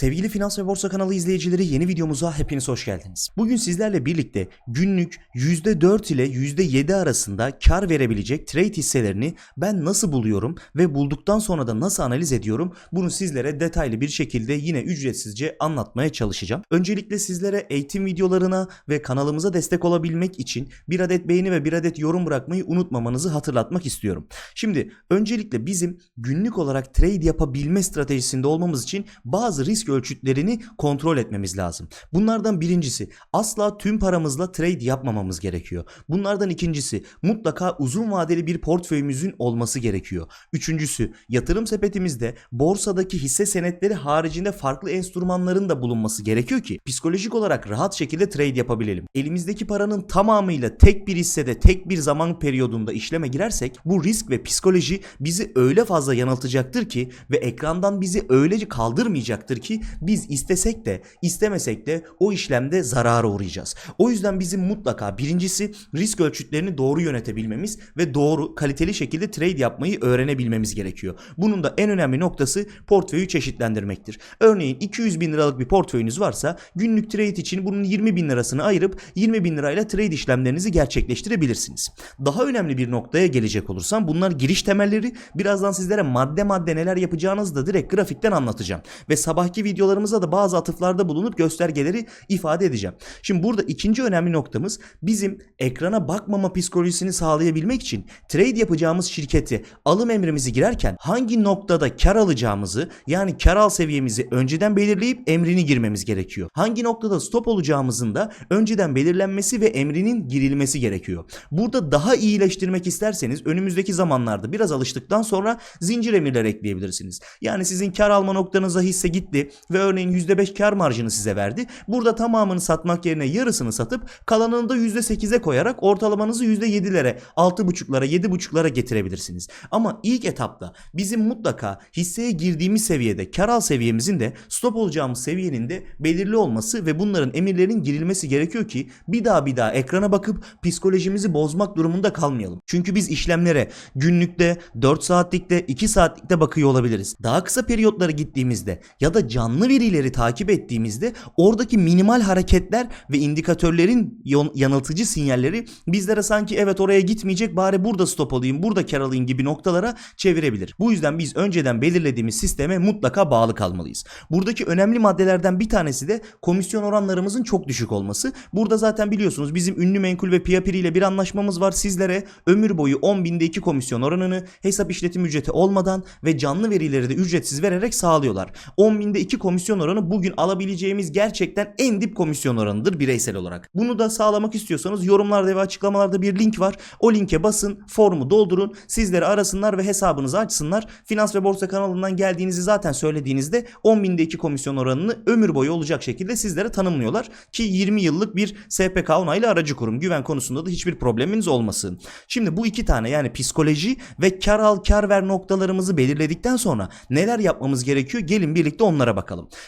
Sevgili Finans ve Borsa kanalı izleyicileri yeni videomuza hepiniz hoş geldiniz. Bugün sizlerle birlikte günlük %4 ile %7 arasında kar verebilecek trade hisselerini ben nasıl buluyorum ve bulduktan sonra da nasıl analiz ediyorum bunu sizlere detaylı bir şekilde yine ücretsizce anlatmaya çalışacağım. Öncelikle sizlere eğitim videolarına ve kanalımıza destek olabilmek için bir adet beğeni ve bir adet yorum bırakmayı unutmamanızı hatırlatmak istiyorum. Şimdi öncelikle bizim günlük olarak trade yapabilme stratejisinde olmamız için bazı risk ölçütlerini kontrol etmemiz lazım. Bunlardan birincisi asla tüm paramızla trade yapmamamız gerekiyor. Bunlardan ikincisi mutlaka uzun vadeli bir portföyümüzün olması gerekiyor. Üçüncüsü yatırım sepetimizde borsadaki hisse senetleri haricinde farklı enstrümanların da bulunması gerekiyor ki psikolojik olarak rahat şekilde trade yapabilelim. Elimizdeki paranın tamamıyla tek bir hissede tek bir zaman periyodunda işleme girersek bu risk ve psikoloji bizi öyle fazla yanıltacaktır ki ve ekrandan bizi öylece kaldırmayacaktır ki biz istesek de istemesek de o işlemde zarara uğrayacağız. O yüzden bizim mutlaka birincisi risk ölçütlerini doğru yönetebilmemiz ve doğru kaliteli şekilde trade yapmayı öğrenebilmemiz gerekiyor. Bunun da en önemli noktası portföyü çeşitlendirmektir. Örneğin 200 bin liralık bir portföyünüz varsa günlük trade için bunun 20 bin lirasını ayırıp 20 bin lirayla trade işlemlerinizi gerçekleştirebilirsiniz. Daha önemli bir noktaya gelecek olursam bunlar giriş temelleri birazdan sizlere madde madde neler yapacağınızı da direkt grafikten anlatacağım. Ve sabahki videolarımıza da bazı atıflarda bulunup göstergeleri ifade edeceğim. Şimdi burada ikinci önemli noktamız bizim ekrana bakmama psikolojisini sağlayabilmek için trade yapacağımız şirketi alım emrimizi girerken hangi noktada kar alacağımızı yani kar al seviyemizi önceden belirleyip emrini girmemiz gerekiyor. Hangi noktada stop olacağımızın da önceden belirlenmesi ve emrinin girilmesi gerekiyor. Burada daha iyileştirmek isterseniz önümüzdeki zamanlarda biraz alıştıktan sonra zincir emirler ekleyebilirsiniz. Yani sizin kar alma noktanıza hisse gitti ve örneğin %5 kar marjını size verdi. Burada tamamını satmak yerine yarısını satıp kalanını da %8'e koyarak ortalamanızı %7'lere, 6.5'lara, 7.5'lara getirebilirsiniz. Ama ilk etapta bizim mutlaka hisseye girdiğimiz seviyede kar al seviyemizin de stop olacağımız seviyenin de belirli olması ve bunların emirlerin girilmesi gerekiyor ki bir daha bir daha ekrana bakıp psikolojimizi bozmak durumunda kalmayalım. Çünkü biz işlemlere günlükte 4 saatlikte 2 saatlikte bakıyor olabiliriz. Daha kısa periyotlara gittiğimizde ya da canlı verileri takip ettiğimizde oradaki minimal hareketler ve indikatörlerin yanıltıcı sinyalleri bizlere sanki evet oraya gitmeyecek bari burada stop alayım burada kar alayım gibi noktalara çevirebilir. Bu yüzden biz önceden belirlediğimiz sisteme mutlaka bağlı kalmalıyız. Buradaki önemli maddelerden bir tanesi de komisyon oranlarımızın çok düşük olması. Burada zaten biliyorsunuz bizim ünlü menkul ve piyapiri ile bir anlaşmamız var. Sizlere ömür boyu 10 binde 2 komisyon oranını hesap işletim ücreti olmadan ve canlı verileri de ücretsiz vererek sağlıyorlar. 10 binde 2 komisyon oranı bugün alabileceğimiz gerçekten en dip komisyon oranıdır bireysel olarak. Bunu da sağlamak istiyorsanız yorumlarda ve açıklamalarda bir link var. O linke basın, formu doldurun, sizleri arasınlar ve hesabınızı açsınlar. Finans ve Borsa kanalından geldiğinizi zaten söylediğinizde 10 binde 2 komisyon oranını ömür boyu olacak şekilde sizlere tanımlıyorlar. Ki 20 yıllık bir SPK onaylı aracı kurum. Güven konusunda da hiçbir probleminiz olmasın. Şimdi bu iki tane yani psikoloji ve kar al kar ver noktalarımızı belirledikten sonra neler yapmamız gerekiyor? Gelin birlikte onlara bakalım.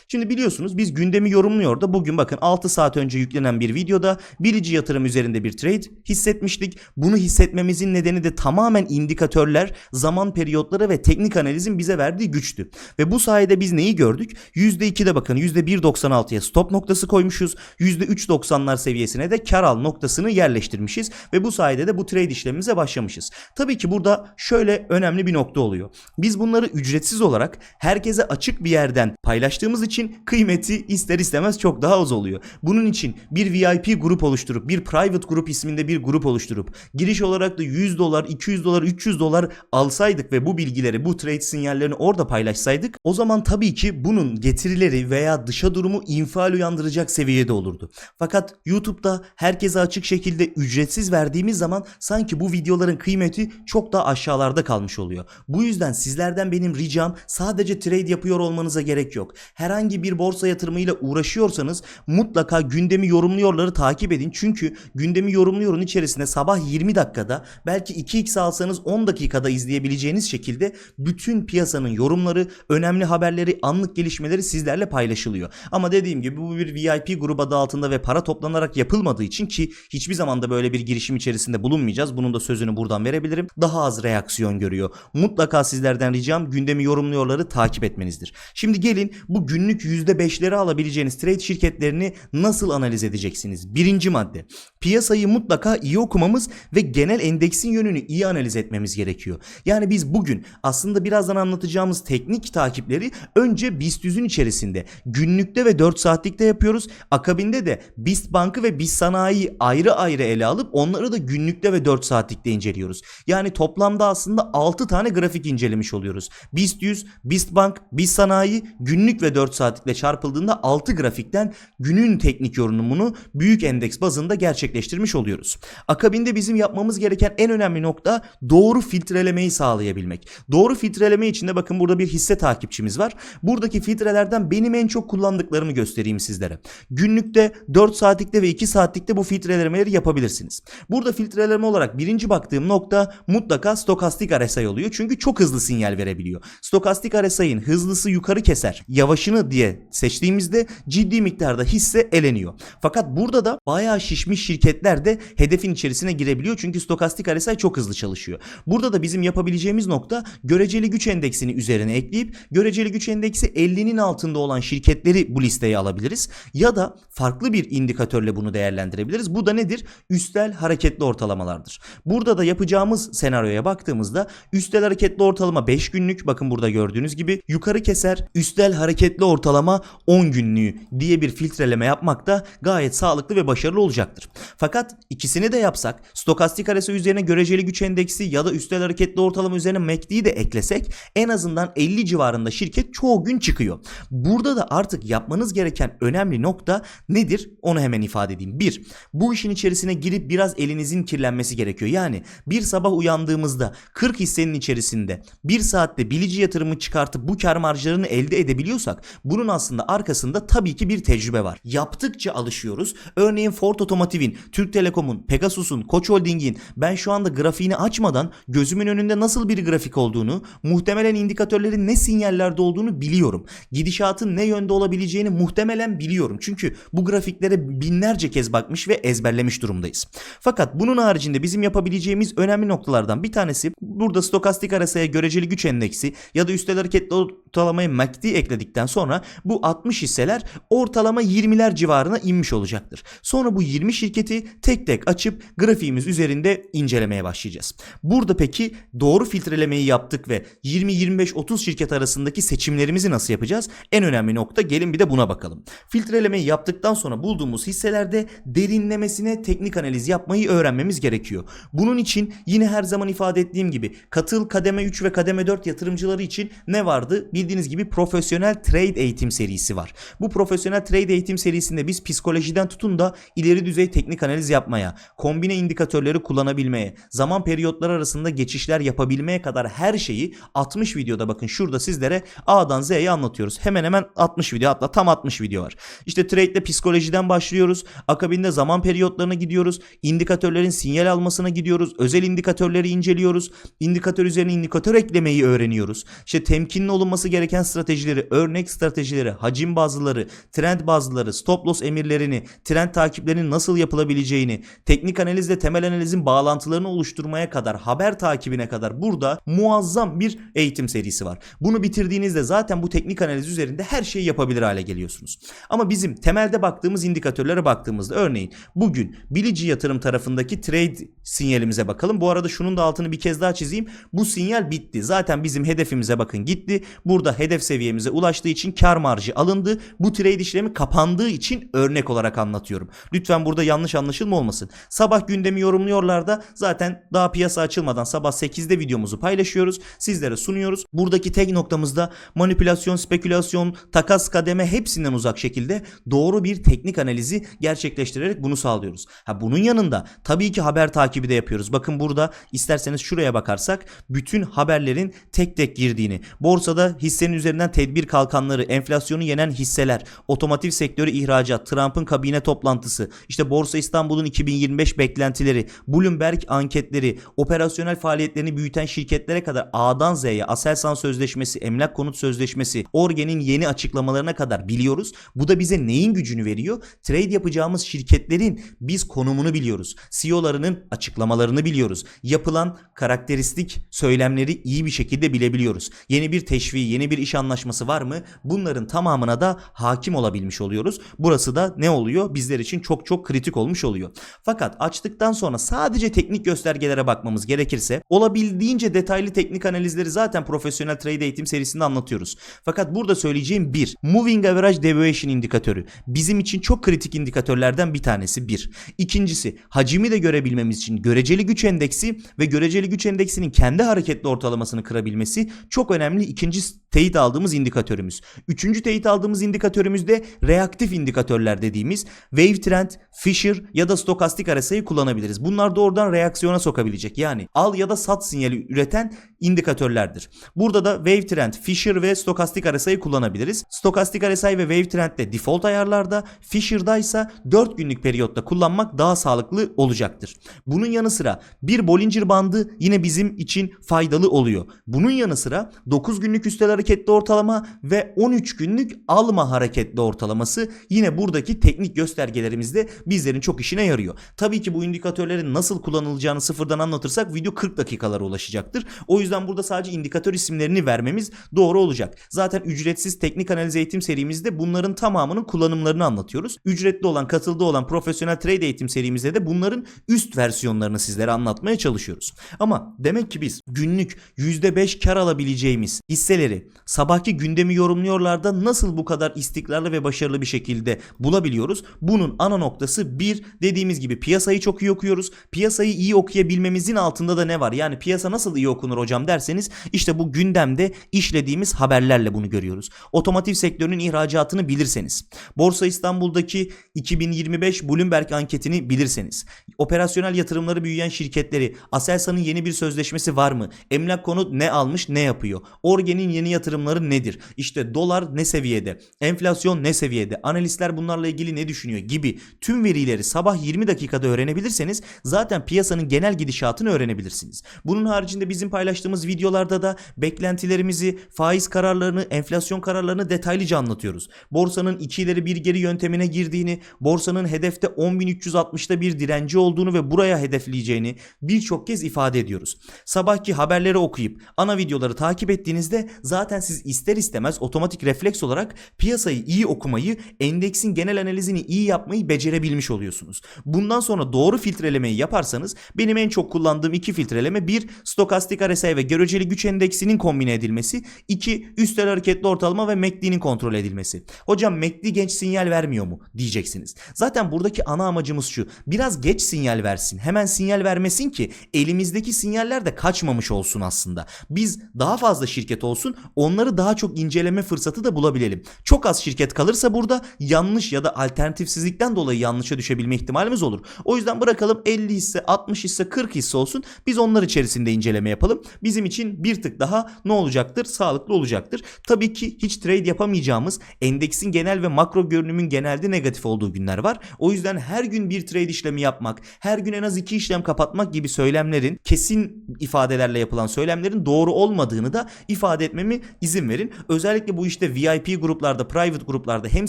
Şimdi biliyorsunuz biz gündemi yorumluyor da bugün bakın 6 saat önce yüklenen bir videoda bilici yatırım üzerinde bir trade hissetmiştik. Bunu hissetmemizin nedeni de tamamen indikatörler, zaman periyotları ve teknik analizin bize verdiği güçtü. Ve bu sayede biz neyi gördük? %2'de bakın %1.96'ya stop noktası koymuşuz. %3.90'lar seviyesine de kar al noktasını yerleştirmişiz ve bu sayede de bu trade işlemimize başlamışız. Tabii ki burada şöyle önemli bir nokta oluyor. Biz bunları ücretsiz olarak herkese açık bir yerden paylaştığımız için kıymeti ister istemez çok daha az oluyor. Bunun için bir VIP grup oluşturup bir private grup isminde bir grup oluşturup giriş olarak da 100 dolar, 200 dolar, 300 dolar alsaydık ve bu bilgileri, bu trade sinyallerini orada paylaşsaydık o zaman tabii ki bunun getirileri veya dışa durumu infial uyandıracak seviyede olurdu. Fakat YouTube'da herkese açık şekilde ücretsiz verdiğimiz zaman sanki bu videoların kıymeti çok daha aşağılarda kalmış oluyor. Bu yüzden sizlerden benim ricam sadece trade yapıyor olmanıza gerek yok. Herhangi bir borsa yatırımıyla uğraşıyorsanız mutlaka gündemi yorumluyorları takip edin. Çünkü gündemi yorumluyorun içerisinde sabah 20 dakikada belki 2x alsanız 10 dakikada izleyebileceğiniz şekilde bütün piyasanın yorumları, önemli haberleri, anlık gelişmeleri sizlerle paylaşılıyor. Ama dediğim gibi bu bir VIP grup adı altında ve para toplanarak yapılmadığı için ki hiçbir zaman da böyle bir girişim içerisinde bulunmayacağız. Bunun da sözünü buradan verebilirim. Daha az reaksiyon görüyor. Mutlaka sizlerden ricam gündemi yorumluyorları takip etmenizdir. Şimdi gelin bu günlük %5'leri alabileceğiniz trade şirketlerini nasıl analiz edeceksiniz? Birinci madde. Piyasayı mutlaka iyi okumamız ve genel endeksin yönünü iyi analiz etmemiz gerekiyor. Yani biz bugün aslında birazdan anlatacağımız teknik takipleri önce BIST 100'ün içerisinde günlükte ve 4 saatlikte yapıyoruz. Akabinde de BIST Bank'ı ve BIST Sanayi'yi ayrı ayrı ele alıp onları da günlükte ve 4 saatlikte inceliyoruz. Yani toplamda aslında 6 tane grafik incelemiş oluyoruz. BIST 100, BIST Bank, BIST Sanayi günlük ve 4 saatlikle çarpıldığında 6 grafikten günün teknik yorumunu büyük endeks bazında gerçekleştirmiş oluyoruz. Akabinde bizim yapmamız gereken en önemli nokta doğru filtrelemeyi sağlayabilmek. Doğru filtreleme için de bakın burada bir hisse takipçimiz var. Buradaki filtrelerden benim en çok kullandıklarımı göstereyim sizlere. Günlükte 4 saatlikte ve 2 saatlikte bu filtrelemeleri yapabilirsiniz. Burada filtreleme olarak birinci baktığım nokta mutlaka stokastik RSI oluyor. Çünkü çok hızlı sinyal verebiliyor. Stokastik RSI'nin hızlısı yukarı keser, yavaşını diye seçtiğimizde ciddi miktarda hisse eleniyor. Fakat burada da bayağı şişmiş şirketler de hedefin içerisine girebiliyor. Çünkü stokastik RSI çok hızlı çalışıyor. Burada da bizim yapabileceğimiz nokta göreceli güç endeksini üzerine ekleyip göreceli güç endeksi 50'nin altında olan şirketleri bu listeye alabiliriz. Ya da farklı bir indikatörle bunu değerlendirebiliriz. Bu da nedir? Üstel hareketli ortalamalardır. Burada da yapacağımız senaryoya baktığımızda üstel hareketli ortalama 5 günlük bakın burada gördüğünüz gibi yukarı keser üstel hareketli ortalama 10 günlüğü diye bir filtreleme yapmak da gayet sağlıklı ve başarılı olacaktır. Fakat ikisini de yapsak stokastik RSI üzerine göreceli güç endeksi ya da üstel hareketli ortalama üzerine MACD'yi de eklesek en azından 50 civarında şirket çoğu gün çıkıyor. Burada da artık yapmanız gereken önemli nokta nedir? Onu hemen ifade edeyim. Bir, bu işin içerisine girip biraz elinizin kirlenmesi gerekiyor. Yani bir sabah uyandığımızda 40 hissenin içerisinde bir saatte bilici yatırımı çıkartıp bu kar marjlarını elde edebiliyorsak bunun aslında arkasında tabii ki bir tecrübe var. Yaptıkça alışıyoruz. Örneğin Ford Otomotiv'in, Türk Telekom'un, Pegasus'un, Koç Holding'in ben şu anda grafiğini açmadan gözümün önünde nasıl bir grafik olduğunu, muhtemelen indikatörlerin ne sinyallerde olduğunu biliyorum. Gidişatın ne yönde olabileceğini muhtemelen biliyorum. Çünkü bu grafiklere binlerce kez bakmış ve ezberlemiş durumdayız. Fakat bunun haricinde bizim yapabileceğimiz önemli noktalardan bir tanesi burada stokastik RSI'ye göreceli güç endeksi ya da üstel hareketli ortalamaya MACD ekledikten sonra bu 60 hisseler ortalama 20'ler civarına inmiş olacaktır. Sonra bu 20 şirketi tek tek açıp grafiğimiz üzerinde incelemeye başlayacağız. Burada peki doğru filtrelemeyi yaptık ve 20-25-30 şirket arasındaki seçimlerimizi nasıl yapacağız? En önemli nokta gelin bir de buna bakalım. Filtrelemeyi yaptıktan sonra bulduğumuz hisselerde derinlemesine teknik analiz yapmayı öğrenmemiz gerekiyor. Bunun için yine her zaman ifade ettiğim gibi katıl kademe 3 ve kademe 4 yatırımcıları için ne vardı? Bildiğiniz gibi profesyonel trade eğitim serisi var. Bu profesyonel trade eğitim serisinde biz psikolojiden tutun da ileri düzey teknik analiz yapmaya, kombine indikatörleri kullanabilmeye, zaman periyotları arasında geçişler yapabilmeye kadar her şeyi 60 videoda bakın şurada sizlere A'dan Z'ye anlatıyoruz. Hemen hemen 60 video hatta tam 60 video var. İşte trade'de psikolojiden başlıyoruz. Akabinde zaman periyotlarına gidiyoruz. İndikatörlerin sinyal almasına gidiyoruz. Özel indikatörleri inceliyoruz. İndikatör üzerine indikatör eklemeyi öğreniyoruz. İşte temkinli olunması gereken stratejileri, örnek stratejileri, hacim bazlıları, trend bazlıları, stop loss emirlerini, trend takiplerinin nasıl yapılabileceğini, teknik analizle temel analizin bağlantılarını oluşturmaya kadar, haber takibine kadar burada muazzam bir eğitim serisi var. Bunu bitirdiğinizde zaten bu teknik analiz üzerinde her şeyi yapabilir hale geliyorsunuz. Ama bizim temelde baktığımız indikatörlere baktığımızda örneğin bugün bilici yatırım tarafındaki trade sinyalimize bakalım. Bu arada şunun da altını bir kez daha çizeyim. Bu sinyal bitti. Zaten bizim hedefimize bakın gitti. Burada hedef seviyemize ulaştığı için kar marjı alındı. Bu trade işlemi kapandığı için örnek olarak anlatıyorum. Lütfen burada yanlış anlaşılma olmasın. Sabah gündemi yorumluyorlar da zaten daha piyasa açılmadan sabah 8'de videomuzu paylaşıyoruz. Sizlere sunuyoruz. Buradaki tek noktamızda manipülasyon, spekülasyon, takas kademe hepsinden uzak şekilde doğru bir teknik analizi gerçekleştirerek bunu sağlıyoruz. Ha bunun yanında tabii ki haber takibi de yapıyoruz. Bakın burada isterseniz şuraya bakarsak bütün haberlerin tek tek girdiğini, borsada hissenin üzerinden tedbir kalkanları, enflasyonu yenen hisseler, otomotiv sektörü ihracat, Trump'ın kabine toplantısı, işte Borsa İstanbul'un 2025 beklentileri, Bloomberg anketleri, operasyonel faaliyetlerini büyüten şirketlere kadar A'dan Z'ye Aselsan Sözleşmesi, Emlak Konut Sözleşmesi, Orgen'in yeni açıklamalarına kadar biliyoruz. Bu da bize neyin gücünü veriyor? Trade yapacağımız şirketlerin biz konumunu biliyoruz. CEO'larının açıklamalarını biliyoruz. Yapılan karakteristik söylemleri iyi bir şekilde bilebiliyoruz. Yeni bir teşviği, yeni bir iş anlaşması var mı? Mı? Bunların tamamına da hakim olabilmiş oluyoruz. Burası da ne oluyor? Bizler için çok çok kritik olmuş oluyor. Fakat açtıktan sonra sadece teknik göstergelere bakmamız gerekirse olabildiğince detaylı teknik analizleri zaten profesyonel trade eğitim serisinde anlatıyoruz. Fakat burada söyleyeceğim bir Moving Average Deviation indikatörü bizim için çok kritik indikatörlerden bir tanesi bir. İkincisi hacimi de görebilmemiz için göreceli güç endeksi ve göreceli güç endeksinin kendi hareketli ortalamasını kırabilmesi çok önemli ikinci teyit aldığımız indikatörümüz. Üçüncü teyit aldığımız indikatörümüz de reaktif indikatörler dediğimiz Wave Trend, Fisher ya da stokastik RSI'yi kullanabiliriz. Bunlar doğrudan reaksiyona sokabilecek yani al ya da sat sinyali üreten indikatörlerdir. Burada da Wave Trend, Fisher ve stokastik RSI'yi kullanabiliriz. Stokastik RSI ve Wave Trend'de default ayarlarda, Fisher'da ise 4 günlük periyotta kullanmak daha sağlıklı olacaktır. Bunun yanı sıra bir Bollinger bandı yine bizim için faydalı oluyor. Bunun yanı sıra 9 günlük üstel hareketli ortalama ve 13 günlük alma hareketli ortalaması yine buradaki teknik göstergelerimizde bizlerin çok işine yarıyor. Tabii ki bu indikatörlerin nasıl kullanılacağını sıfırdan anlatırsak video 40 dakikalara ulaşacaktır. O yüzden burada sadece indikatör isimlerini vermemiz doğru olacak. Zaten ücretsiz teknik analiz eğitim serimizde bunların tamamının kullanımlarını anlatıyoruz. Ücretli olan, katıldığı olan profesyonel trade eğitim serimizde de bunların üst versiyonlarını sizlere anlatmaya çalışıyoruz. Ama demek ki biz günlük %5 kar alabileceğimiz hisseleri sabahki gündemi yorumluyorlar da nasıl bu kadar istikrarlı ve başarılı bir şekilde bulabiliyoruz? Bunun ana noktası bir dediğimiz gibi piyasayı çok iyi okuyoruz. Piyasayı iyi okuyabilmemizin altında da ne var? Yani piyasa nasıl iyi okunur hocam derseniz işte bu gündemde işlediğimiz haberlerle bunu görüyoruz. Otomotiv sektörünün ihracatını bilirseniz, Borsa İstanbul'daki 2025 Bloomberg anketini bilirseniz, operasyonel yatırımları büyüyen şirketleri, Aselsan'ın yeni bir sözleşmesi var mı? Emlak konut ne almış, ne yapıyor? Orgen'in yeni yatırımları nedir? İşte dolar ne seviyede? Enflasyon ne seviyede? Analistler bunlarla ilgili ne düşünüyor gibi tüm verileri sabah 20 dakikada öğrenebilirseniz zaten piyasanın genel gidişatını öğrenebilirsiniz. Bunun haricinde bizim paylaştığımız videolarda da beklentilerimizi, faiz kararlarını, enflasyon kararlarını detaylıca anlatıyoruz. Borsanın iki ileri bir geri yöntemine girdiğini, borsanın hedefte 10.360'da bir direnci olduğunu ve buraya hedefleyeceğini birçok kez ifade ediyoruz. Sabahki haberleri okuyup ana videoları takip ettiğinizde zaten siz ister istemez otomatik refleks olarak piyasayı iyi okumayı, endeksin genel analizini iyi yapmayı becerebilmiş oluyorsunuz. Bundan sonra doğru filtrelemeyi yaparsanız benim en çok kullandığım iki filtreleme bir stokastik RSI ve göreceli güç endeksinin kombine edilmesi, iki üstel hareketli ortalama ve MACD'nin kontrol edilmesi. Hocam MACD genç sinyal vermiyor mu diyeceksiniz. Zaten buradaki ana amacımız şu. Biraz geç sinyal versin. Hemen sinyal vermesin ki elimizdeki sinyaller de kaçmamış olsun aslında. Biz daha fazla şirket olsun onları daha çok inceleme fırsatı da bulabilelim. Çok az şirket kalırsa burada yanlış ya da alternatifsizlikten dolayı yanlışa düşebilme ihtimalimiz olur. O yüzden bırakalım 50 hisse, 60 hisse, 40 hisse olsun. Biz onlar içerisinde inceleme yapalım. Bizim için bir tık daha ne olacaktır? Sağlıklı olacaktır. Tabii ki hiç trade yapamayacağımız endeksin genel ve makro görünümün genelde negatif olduğu günler var. O yüzden her gün bir trade işlemi yapmak, her gün en az iki işlem kapatmak gibi söylemlerin kesin ifadelerle yapılan söylemlerin doğru olmadığını da ifade etmemi izin verin. Özellikle bu işte VIP gruplarda, private gruplarda hem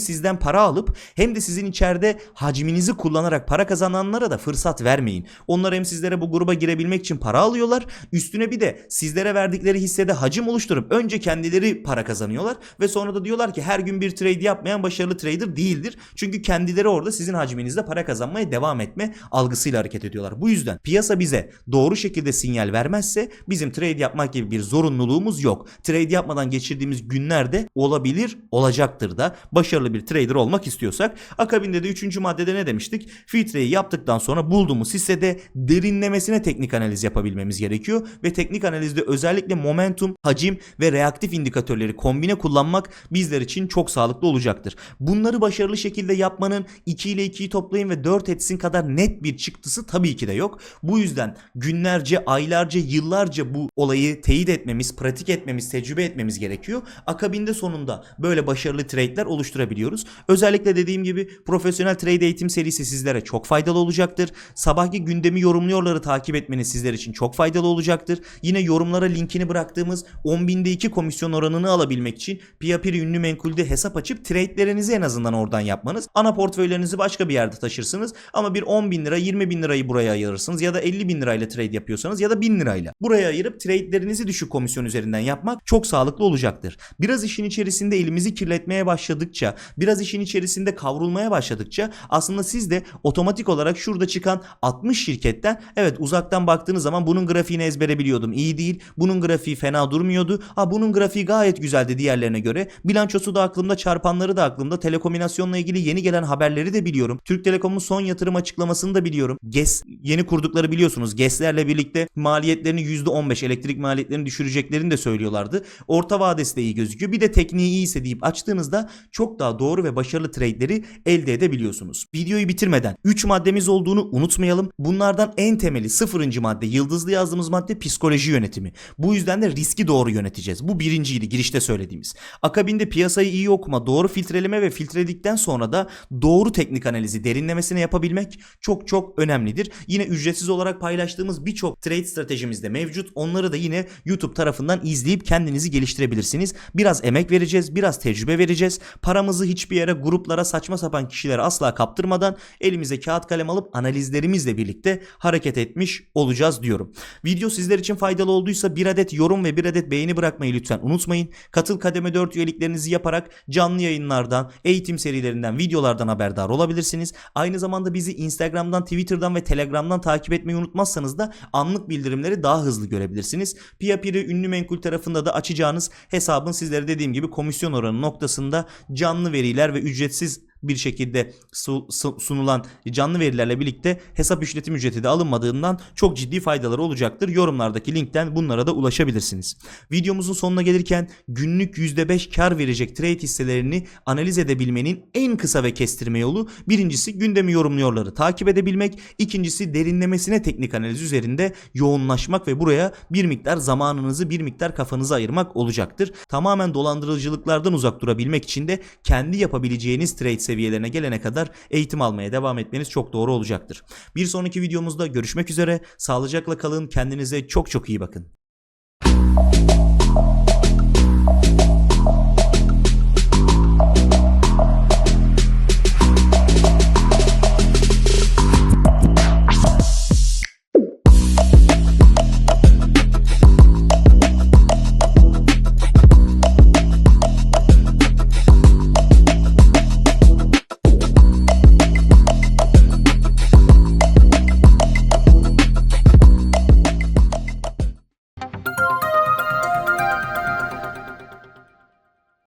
sizden para alıp hem de sizin içeride hacminizi kullanarak para kazananlara da fırsat vermeyin. Onlar hem sizlere bu gruba girebilmek için para alıyorlar. Üstüne bir de sizlere verdikleri hissede hacim oluşturup önce kendileri para kazanıyorlar ve sonra da diyorlar ki her gün bir trade yapmayan başarılı trader değildir. Çünkü kendileri orada sizin hacminizde para kazanmaya devam etme algısıyla hareket ediyorlar. Bu yüzden piyasa bize doğru şekilde sinyal vermezse bizim trade yapmak gibi bir zorunluluğumuz yok. Trade yapmadan geçirdiğimiz günlerde olabilir, olacaktır da başarılı bir trader olmak istiyorsak. Akabinde de 3. maddede ne demiştik? Filtreyi yaptıktan sonra bulduğumuz hissede derinlemesine teknik analiz yapabilmemiz gerekiyor ve teknik analizde özellikle momentum, hacim ve reaktif indikatörleri kombine kullanmak bizler için çok sağlıklı olacaktır. Bunları başarılı şekilde yapmanın 2 ile 2'yi toplayın ve 4 etsin kadar net bir çıktısı tabii ki de yok. Bu yüzden günlerce, aylarca, yıllarca bu olayı teyit etmemiz, pratik etmemiz, tecrübe etmemiz gerekiyor. Akabinde sonunda böyle başarılı trade'ler oluşturabiliyoruz. Özellikle dediğim gibi profesyonel trade eğitim serisi sizlere çok faydalı olacaktır. Sabahki gündemi yorumluyorları takip etmeniz sizler için çok faydalı olacaktır. Yine yorumlara linkini bıraktığımız 10.000'de 2 komisyon oranını alabilmek için Piyapiri ünlü menkulde hesap açıp trade'lerinizi en azından oradan yapmanız. Ana portföylerinizi başka bir yerde taşırsınız ama bir 10 bin lira 20 bin lirayı buraya ayırırsınız ya da 50 bin lirayla trade yapıyorsanız ya da 1000 lirayla. Buraya ayırıp trade'lerinizi düşük komisyon üzerinden yapmak çok sağlıklı olacaktır. Biraz işin içerisinde elimizi kirletmeye başladıkça, biraz işin içerisinde kavrulmaya başladıkça aslında siz de otomatik olarak şurada çıkan 60 şirketten evet uzaktan baktığınız zaman bunun grafiğini ezbere biliyordum. İyi değil. Bunun grafiği fena durmuyordu. Ha bunun grafiği gayet güzeldi diğerlerine göre. Bilançosu da aklımda, çarpanları da aklımda. Telekomünasyonla ilgili yeni gelen haberleri de biliyorum. Türk Telekom'un son yatırım açıklamasını da biliyorum. GES yeni kurdukları biliyorsunuz. GES'lerle birlikte maliyetlerini %15 elektrik maliyetlerini düşüreceklerini de söylüyorlardı. Orta vadesi de iyi gözüküyor. Bir de tekniği iyiyse deyip açtığınızda çok daha doğru ve başarılı trade'leri elde edebiliyorsunuz. Videoyu bitirmeden 3 maddemiz olduğunu unutmayalım. Bunlardan en temeli 0. madde yıldızlı yazdığımız madde psikoloji yönetimi. Bu yüzden de riski doğru yöneteceğiz. Bu birinciydi girişte söylediğimiz. Akabinde piyasayı iyi okuma, doğru filtreleme ve filtreledikten sonra da doğru teknik analizi derinlemesine yapabilmek çok çok önemlidir. Yine ücretsiz olarak paylaştığımız birçok trade stratejimiz de mevcut. Onları da yine YouTube tarafından izleyip kendinizi geliştirebilirsiniz. Biraz emek vereceğiz, biraz tecrübe vereceğiz. Paramızı hiçbir yere, gruplara, saçma sapan kişilere asla kaptırmadan elimize kağıt kalem alıp analizlerimizle birlikte hareket etmiş olacağız diyorum. Video sizler için faydalı olduysa bir adet yorum ve bir adet beğeni bırakmayı lütfen unutmayın. Katıl kademe 4 üyeliklerinizi yaparak canlı yayınlardan, eğitim serilerinden, videolardan haberdar olabilirsiniz. Aynı zamanda bizi Instagram'dan, Twitter'dan ve Telegram'dan takip etmeyi unutmazsanız da anlık bildirimleri daha hızlı görebilirsiniz. Piyapiri ünlü menkul tarafında da açacağınız hesabın sizlere dediğim gibi komisyon oranı noktasında canlı veriler ve ücretsiz bir şekilde su- su- sunulan canlı verilerle birlikte hesap işletim ücreti de alınmadığından çok ciddi faydaları olacaktır. Yorumlardaki linkten bunlara da ulaşabilirsiniz. Videomuzun sonuna gelirken günlük %5 kar verecek trade hisselerini analiz edebilmenin en kısa ve kestirme yolu birincisi gündemi yorumluyorları takip edebilmek, ikincisi derinlemesine teknik analiz üzerinde yoğunlaşmak ve buraya bir miktar zamanınızı bir miktar kafanızı ayırmak olacaktır. Tamamen dolandırıcılıklardan uzak durabilmek için de kendi yapabileceğiniz trade seviyelerine gelene kadar eğitim almaya devam etmeniz çok doğru olacaktır. Bir sonraki videomuzda görüşmek üzere. Sağlıcakla kalın. Kendinize çok çok iyi bakın.